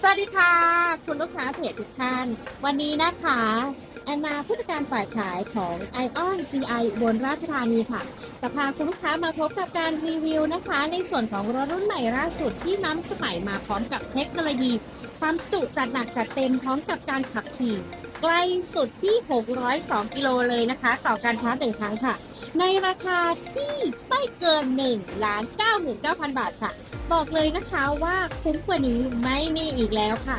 สวัสดีค่ะ คุณลูกค้าเพจทุกท่าน วันนี้นะคะแอนนาผู้จัดการฝ่ายขายของ ION GI บนราชธานีค่ะจะพาคุณลูกค้ามาพบกับการรีวิวนะคะ ในส่วนของรถรุ่นใหม่ล่าสุดที่น้ำสมัยมาพร้อมกับเทคโนโลยี ความจุจัดหนักจัดเต็มพร้อมกับการขับขี่ใกล้สุดที่ 602 กิโลเลยนะคะ ต่อการชาร์จหนึ่งครั้งค่ะ ในราคาที่ไม่เกิน1ล้าน99,000 บาทค่ะ บอกเลยนะคะว่าคุ้มกว่านี้ไม่มีอีกแล้วค่ะ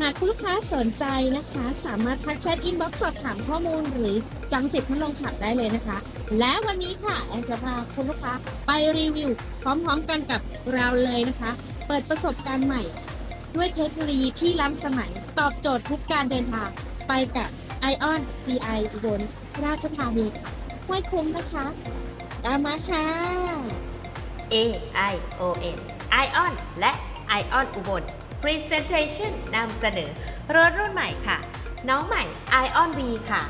หากคุณลูกค้าสนใจนะคะ สามารถทักแชทอินบ็อกซ์สอบถามข้อมูลหรือจังสิทธิ์ทดลองขับได้เลยนะคะ และวันนี้ค่ะแอนจะพาคุณลูกค้าไปรีวิว พร้อมๆกันกับเราเลยนะคะ เปิดประสบการณ์ใหม่ ด้วยเทคโนโลยีที่ล้ำสมัยตอบโจทย์ทุกการเดินทางไปกับ ION GI บนราชธานีค่ะไม่คุ้มนะคะ ตามมาค่ะ A I O N Ion และ Ion อุบล Presentation นำเสนอรถรุ่นใหม่ค่ะ น้องใหม่ Ion V ค่ะ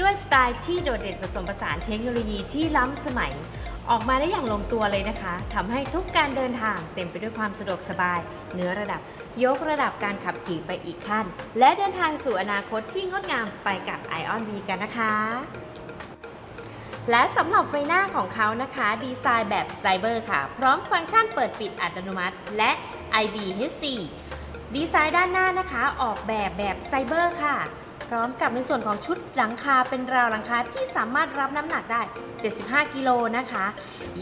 ด้วยสไตล์ที่โดดเด่นผสมผสานเทคโนโลยีที่ล้ำสมัย ออกมาได้อย่างลงตัวเลยนะคะทำให้ทุกการเดินทางเต็มไปด้วยความสะดวกสบายเนื้อระดับ ยกระดับการขับขี่ไปอีกขั้น และเดินทางสู่อนาคตที่งดงามไปกับ Ion V กันนะคะ และสำหรับไฟหน้าของเขานะคะ ดีไซน์แบบไซเบอร์ค่ะ พร้อมฟังก์ชันเปิดปิดอัตโนมัติ และ IBHC ดีไซน์ด้านหน้านะคะ ออกแบบแบบไซเบอร์ค่ะ พร้อมกับในส่วนของชุดหลังคาเป็นราวหลังคาที่สามารถรับน้ำหนักได้ 75 กิโลนะคะ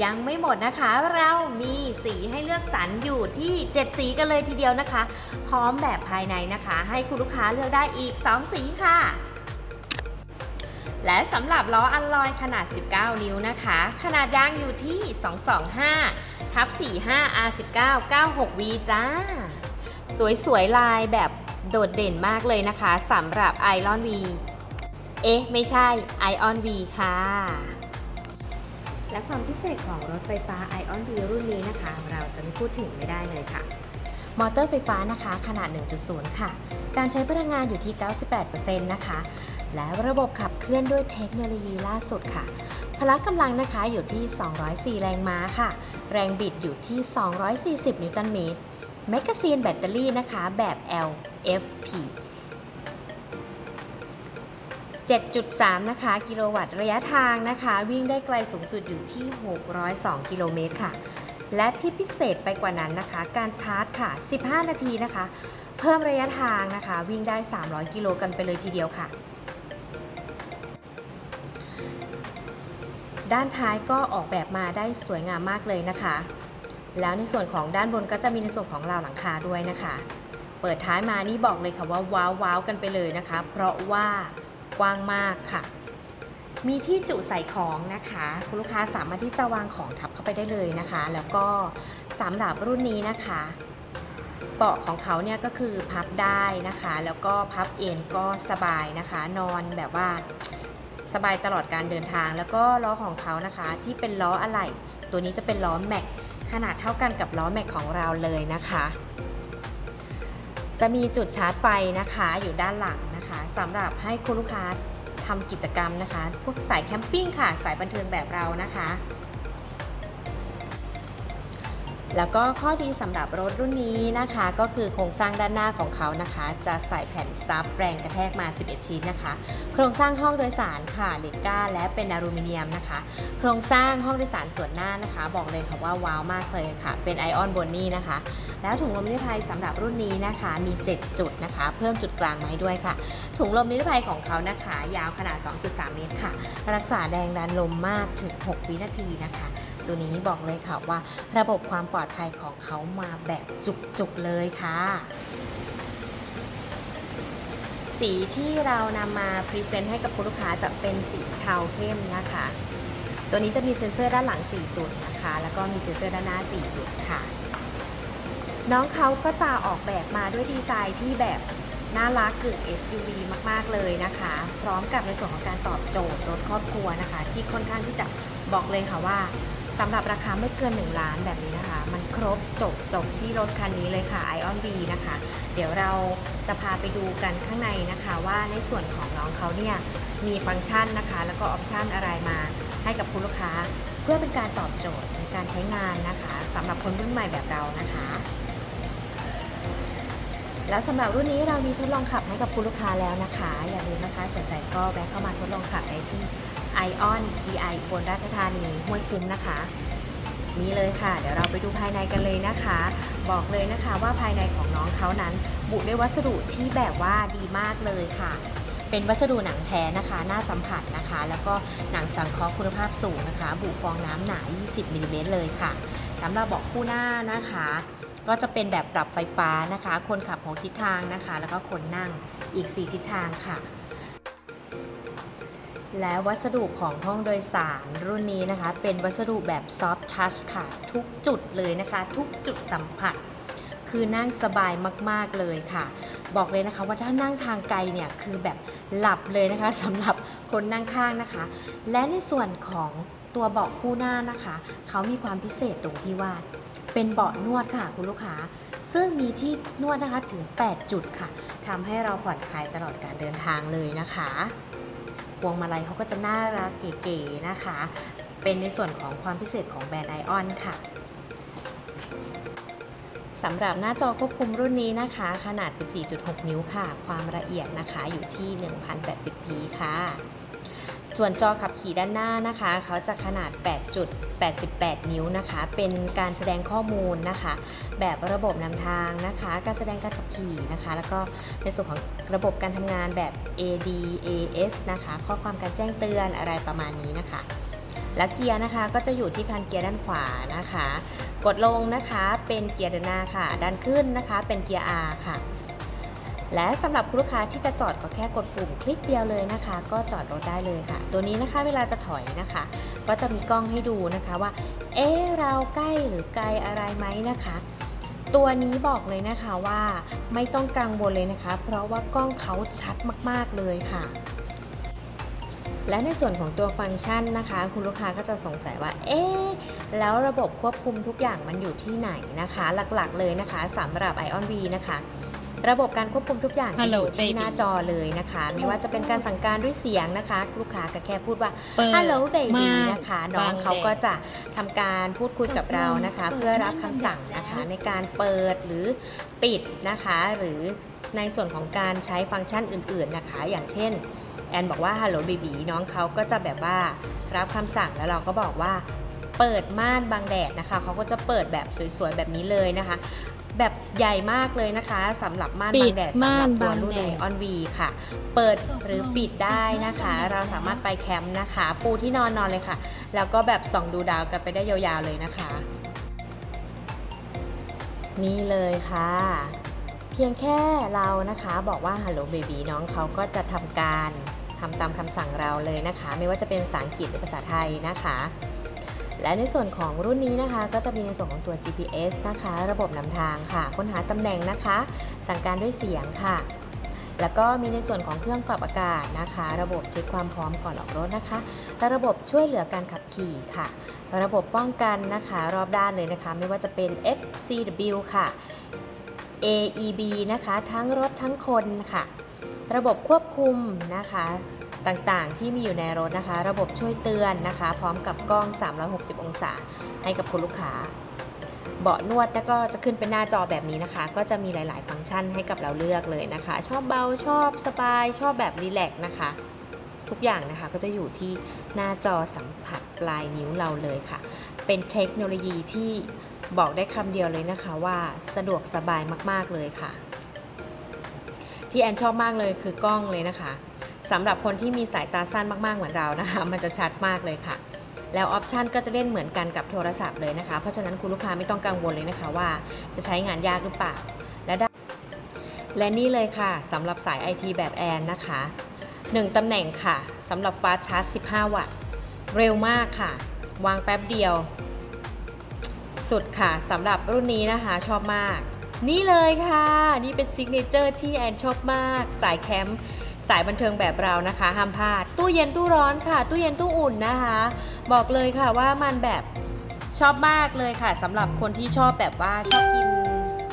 ยังไม่หมดนะคะ เรามีสีให้เลือกสรรอยู่ที่ 7 สีกันเลยทีเดียวนะคะ พร้อมแบบภายในนะคะ ให้คุณลูกค้าเลือกได้อีก 2 สีค่ะ และสำหรับล้ออัลลอยขนาด 19 นิ้วนะคะ ขนาดยางอยู่ที่ 225ทับ45 R19 96V จ้า สวยๆ ลายแบบโดดเด่นมากเลยนะคะสำหรับ Iron V เอ๊ะ ไม่ใช่ Ion V ค่ะ และความพิเศษของรถไฟฟ้า Ion V รุ่นนี้นะคะ เราจะไม่พูดถึงไม่ได้เลยค่ะ มอเตอร์ไฟฟ้านะคะขนาด 1.0 ค่ะ การใช้พลังงานอยู่ที่ 98%นะคะ และระบบขับเคลื่อนด้วยเทคโนโลยีล่าสุดค่ะ พละกำลังนะคะอยู่ที่ 204 แรงม้าค่ะ แรงบิดอยู่ที่ 240 นิวตันเมตร แมกกาซีนแบตเตอรี่นะคะแบบ LFP 7.3 นะคะ กิโลวัตต์ระยะทางนะคะ วิ่งได้ไกลสูงสุดอยู่ที่ 602 กิโลเมตรค่ะ และที่พิเศษไปกว่านั้นนะคะ การชาร์จค่ะ 15 นาทีนะคะ เพิ่มระยะทางนะคะ วิ่งได้ 300 กิโลกันไปเลยทีเดียวค่ะ ด้านท้ายก็ออกแบบมาได้สวยงามมากเลยนะคะ แล้วในส่วนของด้านบนก็จะมีในส่วนของราวหลังคาด้วยนะคะ เปิดท้ายมานี่บอกเลยค่ะว่าว้าวว้าวกันไปเลยนะคะ เพราะว่ากว้างมากค่ะ มีที่จุใส่ของนะคะ คุณลูกค้าสามารถที่จะวางของทับเข้าไปได้เลยนะคะ แล้วก็สำหรับรุ่นนี้นะคะเบาะของเขาเนี่ยก็คือพับได้นะคะ แล้วก็พับเอนก็สบายนะคะ นอนแบบว่า สบายตลอดการเดินทาง แล้วก็ล้อของเขานะคะ ที่เป็นล้ออะไหล่ตัวนี้จะเป็นล้อแม็กขนาดเท่ากันกับล้อแม็กของเราเลยนะคะ จะมีจุดชาร์จไฟนะคะอยู่ด้านหลังนะคะสำหรับให้คุณลูกค้าทำกิจกรรมนะคะ พวกสายแคมปิ้งค่ะ สายบันเทิงแบบเรานะคะ แล้วก็ข้อดีสำหรับรถรุ่นนี้นะคะ ก็คือโครงสร้างด้านหน้าของเขานะคะ จะใส่แผ่นซับแรงกระแทกมา 11 ชิ้นนะคะ โครงสร้างห้องโดยสารค่ะเหล็กก้าและเป็นอลูมิเนียมนะคะ โครงสร้างห้องโดยสารส่วนหน้านะคะ บอกเลยค่ะว่าว้าวมากเลยค่ะ เป็นไอออนบนนี่นะคะ แล้วถุงลมนิรภัยสำหรับรุ่นนี้นะคะ มี 7 จุดนะคะ เพิ่มจุดกลางมาให้ด้วยค่ะ ถุงลมนิรภัยของเขานะคะ ยาวขนาด 2.3 เมตรค่ะ รักษาแรงดันลมมากถึง 6 วินาทีนะคะ ตัวนี้บอกเลยค่ะว่า ระบบความปลอดภัยของเขามาแบบจุกๆเลยค่ะสีที่เรานำมาพรีเซนต์ให้กับคุณลูกค้าจะเป็นสีเทาเข้มนะคะ ตัวนี้จะมีเซ็นเซอร์ด้านหลัง 4 จุดนะคะ แล้วก็มีเซ็นเซอร์ด้านหน้า 4 จุดค่ะ น้องเขาก็จะออกแบบมาด้วยดีไซน์ที่แบบน่ารักกึ่ง SUV มากๆเลยนะคะ พร้อมกับในส่วนของการตอบโจทย์รถครอบครัวนะคะ ที่ค่อนข้างที่จะบอกเลยค่ะว่า สำหรับราคาไม่เกิน 1 ล้านแบบนี้นะคะ มันครบจบจบที่รถคันนี้เลยค่ะ Ion V นะคะ เดี๋ยวเราจะพาไปดูกันข้างในนะคะ ว่าในส่วนของน้องเขาเนี่ยมีฟังก์ชันนะคะ แล้วก็ออปชันอะไรมาให้กับคุณลูกค้า เพื่อเป็นการตอบโจทย์ในการใช้งานนะคะสำหรับคนรุ่นใหม่แบบเรานะคะ แล้วสำหรับรุ่นนี้เรามีทดลองขับให้กับคุณลูกค้าแล้วนะคะ อย่าลืมนะคะสนใจก็แวะเข้ามาทดลองขับได้ที่ Ion GI บนราชธานีห้วยคุ้มนะคะนี่เลยค่ะ เดี๋ยวเราไปดูภายในกันเลยนะคะ บอกเลยนะคะว่าภายในของน้องเขานั้น บุด้วยวัสดุที่แบบว่าดีมากเลยค่ะ เป็นวัสดุหนังแท้นะคะน้าสัมผัสนะคะ แล้วก็หนังสังเคราะห์คุณภาพสูงนะคะ บุฟองน้ำหนา 20มิลลิเมตรเลยค่ะสำหรับเบาะคู่หน้านะคะ ก็จะเป็นแบบปรับไฟฟ้านะคะ คนขับ6ทิศทางนะคะ แล้วก็คนนั่งอีก 4 ทิศทางค่ะ และวัสดุของห้องโดยสารรุ่นนี้นะคะ เป็นวัสดุแบบ soft touch ค่ะ ทุกจุดเลยนะคะ ทุกจุดสัมผัส คือนั่งสบายมาก ๆ เลยค่ะ บอกเลยนะคะว่าถ้านั่งทางไกลเนี่ยคือแบบหลับเลยนะคะสำหรับคนนั่งข้างนะคะ และในส่วนของตัวเบาะคู่หน้านะคะ เขามีความพิเศษตรงที่ว่า เป็นเบาะนวดค่ะคุณลูกค้า ซึ่งมีที่นวดนะคะถึง 8 จุดค่ะทำให้เราผ่อนคลายตลอดการเดินทางเลยนะคะ พวงมาลัยเขาก็จะน่ารักเก๋ๆนะคะ เป็นในส่วนของความพิเศษของแบรนด์ไอออนค่ะสำหรับหน้าจอควบคุมรุ่นนี้นะคะ ขนาด 14.6 นิ้วค่ะ ความละเอียดนะคะอยู่ที่ 1080p ค่ะ ส่วนจอขับขี่ด้านหน้านะคะ เขาจะขนาด 8.88 นิ้วนะคะ เป็นการแสดงข้อมูลนะคะ แบบระบบนำทางนะคะ การแสดงการขับขี่นะคะ แล้วก็ในส่วนของระบบการทำงานแบบ ADAS นะคะ ข้อความการแจ้งเตือนอะไรประมาณนี้นะคะและเกียร์นะคะก็จะอยู่ที่คันเกียร์ด้านขวานะคะ กดลงนะคะเป็นเกียร์เดินหน้าค่ะดันขึ้นนะคะเป็นเกียร์ R ค่ะ และสำหรับคุณลูกค้าที่จะจอดก็แค่กดปุ่มคลิกเดียวเลยนะคะ ก็จอดรถได้เลยค่ะ ตัวนี้นะคะเวลาจะถอยนะคะ ก็จะมีกล้องให้ดูนะคะว่า เอ๊เราใกล้หรือไกลอะไรไหมนะคะตัวนี้บอกเลยนะคะว่าไม่ต้องกังวลเลยนะคะ เพราะว่ากล้องเขาชัดมากๆเลยค่ะ และในส่วนของตัวฟังก์ชันนะคะ คุณลูกค้าก็จะสงสัยว่า เอ๊ะแล้วระบบควบคุมทุกอย่างมันอยู่ที่ไหนนะคะ หลักๆเลยนะคะสำหรับ Ion V นะคะ ระบบการควบคุมทุกอย่างจะอยู่ที่ Hello, baby หน้าจอเลยนะคะ ไม่ว่าจะเป็นการสั่งการด้วยเสียงนะคะ ลูกค้าก็แค่พูดว่าเปิด Hello baby ม่านนะคะ น้องบางเขาแดดก็จะทำการพูดคุยกับเรานะคะเปิดเพื่อรับม่านคำสั่งบางแดดนะคะแล้วในการเปิดหรือปิดนะคะ หรือในส่วนของการใช้ฟังก์ชันอื่น ๆนะคะ อย่างเช่นแอนบอกว่า Hello baby น้องเขาก็จะแบบว่ารับคำสั่งแล้วเราก็บอกว่าเปิดม่านบังแดดนะคะ เขาก็จะเปิดแบบสวยๆ แบบนี้เลยนะคะ แบบใหญ่มากเลยนะคะสำหรับม่านปิบัดงแดดสำหม่ารันบตัวบังรุ่นแดไอดออนวีค่ะ เปิดหรือปิดได้นะคะ เราสามารถไปแคมป์นะคะ ปูที่นอนนอนเลยค่ะ แล้วก็แบบส่องดูดาวกันไปได้ยาวๆเลยนะคะ นี่เลยค่ะ เพียงแค่เรานะคะบอกว่า Hello Baby น้องเขาก็จะทำการทำตามคำสั่งเราเลยนะคะ ไม่ว่าจะเป็นภาษาอังกฤษหรือภาษาไทยนะคะ และในส่วนของรุ่นนี้นะคะ ก็จะมีในส่วนของตัว GPS นะคะ ระบบนำทางค่ะ ค้นหาตำแหน่งนะคะ สั่งการด้วยเสียงค่ะ แล้วก็มีในส่วนของเครื่องปรับอากาศนะคะ ระบบเช็คความพร้อมก่อนออกรถนะคะและระบบช่วยเหลือการขับขี่ค่ะ ระบบป้องกันนะคะรอบด้านเลยนะคะ ไม่ว่าจะเป็น FCW ค่ะ AEB นะคะ ทั้งรถทั้งคนค่ะ ระบบควบคุมนะคะ ต่างๆ ที่มีอยู่ในรถนะคะ ระบบช่วยเตือนนะคะ พร้อมกับกล้อง 360 องศา ให้กับคุณลูกค้า เบาะนวดแล้วก็จะขึ้นเป็นหน้าจอแบบนี้นะคะ ก็จะมีหลายๆ ฟังก์ชันให้กับเราเลือกเลยนะคะ ชอบเบาชอบสบาย ชอบแบบรีแลกซ์นะคะ ทุกอย่างนะคะก็จะอยู่ที่หน้าจอสัมผัสปลายนิ้วเราเลยค่ะ เป็นเทคโนโลยีที่บอกได้คำเดียวเลยนะคะว่าสะดวกสบายมากๆเลยค่ะ ที่แอนชอบมากเลยคือกล้องเลยนะคะ สำหรับคนที่มีสายตาสั้นมากๆเหมือนเรานะคะ มันจะชัดมากเลยค่ะ แล้วออปชันก็จะเล่นเหมือนกันกับโทรศัพท์เลยนะคะ เพราะฉะนั้นคุณลูกค้าไม่ต้องกังวลเลยนะคะว่า จะใช้งานยากหรือเปล่า และและนี่เลยค่ะสำหรับสาย IT แบบแอนนะคะ 1 ตำแหน่งค่ะสำหรับฟาสชาร์จ 15 วัตต์ เร็วมากค่ะ วางแป๊บเดียว สุดค่ะสำหรับรุ่นนี้นะคะชอบมาก นี่เลยค่ะ นี่เป็นซิกเนเจอร์ที่แอนชอบมาก สายแคมป์ สายบันเทิงแบบเรานะคะ ห้ามพลาด ตู้เย็นตู้ร้อนค่ะ ตู้เย็นตู้อุ่นนะคะ บอกเลยค่ะว่ามันแบบชอบมากเลยค่ะสำหรับคนที่ชอบแบบว่าชอบกิน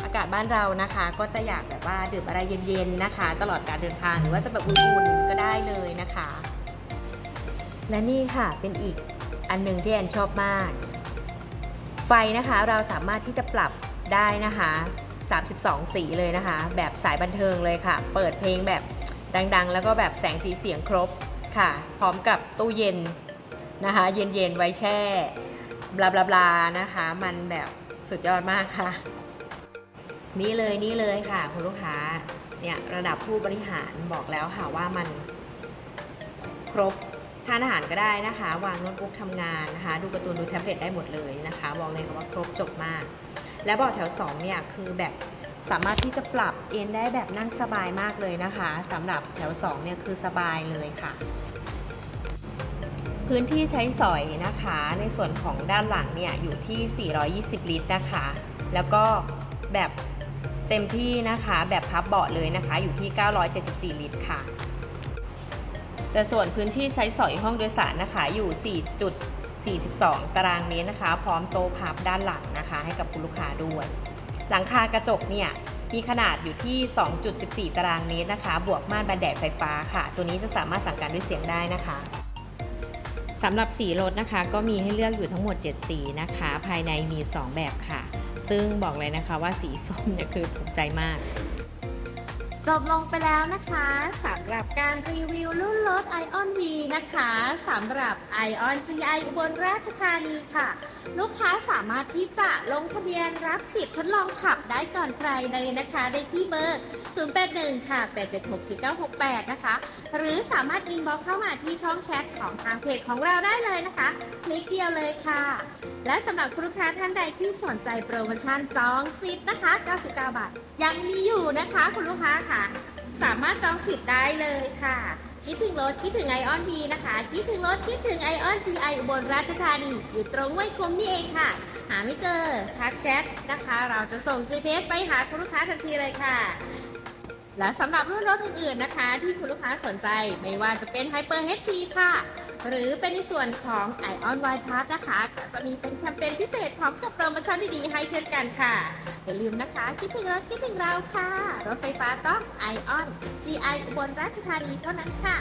อากาศบ้านเรานะคะ ก็จะอยากแบบว่าดื่มอะไรเย็นๆนะคะ ตลอดการเดินทางหรือว่าจะแบบอุ่นๆก็ได้เลยนะคะ และนี่ค่ะเป็นอีกอันหนึ่งที่แอนชอบมาก ไฟนะคะเราสามารถที่จะปรับได้นะคะ 32 สีเลยนะคะ แบบสายบันเทิงเลยค่ะ เปิดเพลงแบบ ดังๆ แล้วก็แบบแสงสีเสียงครบค่ะ พร้อมกับตู้เย็นนะคะ เย็นๆ ไว้แช่บลาบลาบลานะคะ มันแบบสุดยอดมากค่ะ นี่เลยนี่เลยค่ะ คุณลูกค้าเนี่ยระดับผู้บริหารบอกแล้วค่ะว่ามันครบทานอาหารก็ได้นะคะ วางโน้ตบุ๊กทำงานนะคะ ดูการ์ตูนดูแท็บเล็ตได้หมดเลยนะคะบอกเลยค่ะว่าครบจบมาก และบาะแถว 2 เนี่ย คือแบบ สามารถที่จะปรับเอนได้แบบนั่งสบายมากเลยนะคะสำหรับแถว2เนี่ยคือสบายเลยค่ะ พื้นที่ใช้สอยนะคะ ในส่วนของด้านหลังเนี่ยอยู่ที่ 420 ลิตรนะคะ แล้วก็แบบเต็มที่นะคะแบบพับเบาะเลยนะคะ อยู่ที่ 974 ลิตรค่ะ แต่ส่วนพื้นที่ใช้สอยห้องโดยสารนะคะอยู่ 4.42 ตารางเมตรนะคะ พร้อมโต๊ะพับด้านหลังนะคะ ให้กับคุณลูกค้าด้วย หลังคากระจกเนี่ยมีขนาดอยู่ที่ 2.14 ตารางเมตรนะคะ บวกม่านบันแดดไฟฟ้าค่ะ ตัวนี้จะสามารถสั่งการด้วยเสียงได้นะคะสำหรับสีรถนะคะ ก็มีให้เลือกอยู่ทั้งหมด 7 สีนะคะ ภายในมี 2 แบบค่ะ ซึ่งบอกเลยนะคะว่าสีส้มเนี่ยคือถูกใจมาก จบลงไปแล้วนะคะสำหรับการรีวิวรุ่นรถ Ion V นะคะสำหรับ Ion GI อุบลราชธานีค่ะ ลูกค้าสามารถที่จะลงทะเบียนรับสิทธิ์ทดลองขับได้ก่อนใครเลยนะคะ ได้ที่เบอร์ 081 ค่ะ 8764968 นะคะ หรือสามารถอินบ็อกเข้ามาที่ช่องแชทของทางเพจของเราได้เลยนะคะคลิกเดียวเลยค่ะ และสำหรับลูกค้าท่านใดที่สนใจโปรโมชั่นจองสิทธิ์นะคะ 99 บาท ยังมีอยู่นะคะคุณลูกค้าค่ะสามารถจองสิทธิ์ได้เลยค่ะ คิดถึงรถคิดถึงไอออนบีนะคะ คิดถึงรถคิดถึงไอออน GI อุบลราชธานีอยู่ตรงห้วยคมนี่เองค่ะ หาไม่เจอทักแชทนะคะ เราจะส่ง GPS ไปหาคุณลูกค้าทันทีเลยค่ะและสำหรับรุ่นรถอื่นๆนะคะ ที่คุณลูกค้าสนใจไม่ว่าจะเป็น Hyper HT ค่ะ หรือเป็นในส่วนของ Ion Y Pass นะคะ จะมีเป็นแคมเปญพิเศษพร้อมกับโปรโมชั่นดีๆให้เช่นกันค่ะ อย่าลืมนะคะ คิดถึงรถคิดถึงเราค่ะ รถไฟฟ้าต้องไอออน GI อุบลราชธานีเท่านั้นค่ะ